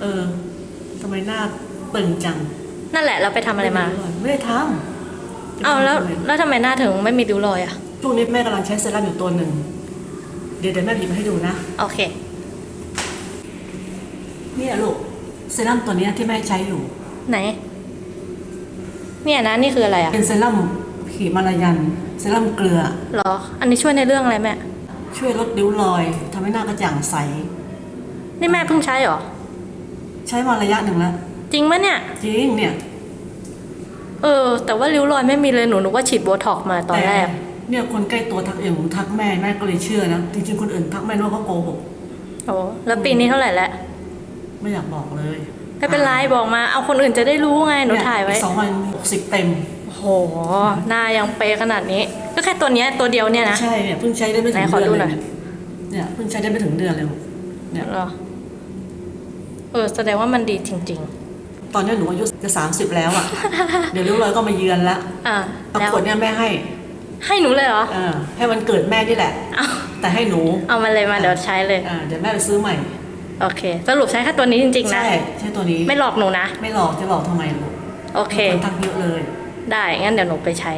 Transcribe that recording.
เออทำไมหน้าตึงจังนั่นแหละเราไปทำอะไรมาไม่ได้ทำเอาแล้วแล้วทำไมหน้าถึงไม่มีริ้วรอยอะช่วงนี้แม่กำลังใช้เซรั่มอยู่ตัวหนึ่งเดี๋ยวเดี๋ยวแม่หยิบมาให้ดูนะ โอเค เนี่ยลูกเซรั่มตัวเนี้ยที่แม่ใช้อยู่ ไหน เนี่ยนะนี่คืออะไรอะ เป็นเซรั่มขีมาลายัน เซรั่มเกลือหรอ อันนี้ช่วยในเรื่องอะไรแม่ ช่วยลดริ้วรอยทำให้หน้ากระจ่างใส นี่แม่เพิ่งใช้เหรอ ใช้มาระยะหนึ่งแล้ว จริงปะเนี่ย จริงเนี่ย เออ แต่ว่าริ้วรอยไม่มีเลยหนูนึกว่าฉีดโบท็อกซ์มาตอนแรก เนี่ยคนใกล้ตัวทักเองผมทักแม่แม่ก็เลยเชื่อนะจริงๆคนอื่นทักแม่ว่าเขาโกหกโอ้แล้วปีนี้เท่าไหร่แล้วไม่อยากบอกเลยไม่เป็นไรบอกมา เอาคนอื่นจะได้รู้ไงหนูถ่ายไว้อีกสองวันหกสิบเต็มโอ้โหหน้ายังเป๊ะขนาดนี้ ก็แค่ตัวเนี้ยตัวเดียวเนี่ยนะใช่เนี่ยเพิ่งใช้ได้ไม่ถึงไหนขอเดือนดูเลหน่อยยเนี่ยเพิ่งใช้ได้ไม่ถึงเดือนเลยเนี่ยเหรอเออแสดงว่ามันดีจริงตอนนี้หนูอายุจะสามสิบแล้วอะ เดี๋ยวริ้วรอยก็มาเยือนละๆอ่าเอาแล้วขวดเนี่ยแม่ให้ ให้หนูเลยเหรอเออให้วันเกิดแม่นี่แหละเอาแต่ให้หนู เอามาเลยมาเดี๋ยวใช้เลยอ่าเดี๋ยวแม่ไปซื้อใหม่ โอเค สรุปใช้แค่ตัวนี้จริงๆนะ ใช่ ใช่ตัวนี้ ไม่หลอกหนูนะ ไม่หลอกจะหลอกทำไมลูกโอเคคนทักเยอะเลย ได้ งั้นเดี๋ยวหนูไปใช้